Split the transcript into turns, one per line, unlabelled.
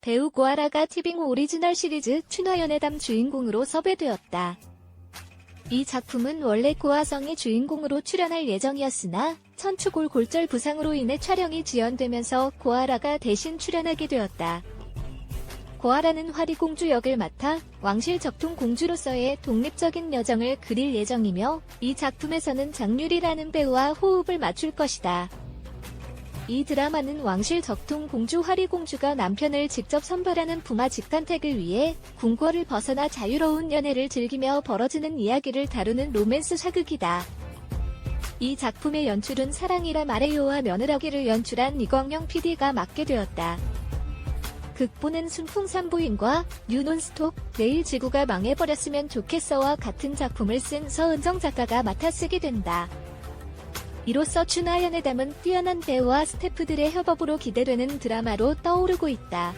배우 고아라가 티빙 오리지널 시리즈 춘화연애담 주인공으로 섭외되었다. 이 작품은 원래 고아성이 주인공으로 출연할 예정이었으나 천추골 골절 부상으로 인해 촬영이 지연되면서 고아라가 대신 출연하게 되었다. 고아라는 화리공주 역을 맡아 왕실 적통 공주로서의 독립적인 여정을 그릴 예정이며 이 작품에서는 장유리라는 배우와 호흡을 맞출 것이다. 이 드라마는 왕실 적통 공주 화리공주가 남편을 직접 선발하는 부마 직간택을 위해 궁궐을 벗어나 자유로운 연애를 즐기며 벌어지는 이야기를 다루는 로맨스 사극이다. 이 작품의 연출은 사랑이라 말해요와 며느라기를 연출한 이광영 PD가 맡게 되었다. 극본은 순풍산부인과 뉴논스톱, 내일 지구가 망해버렸으면 좋겠어와 같은 작품을 쓴 서은정 작가가 맡아 쓰게 된다. 이로써 춘하연의 담은 뛰어난 배우와 스태프들의 협업으로 기대되는 드라마로 떠오르고 있다.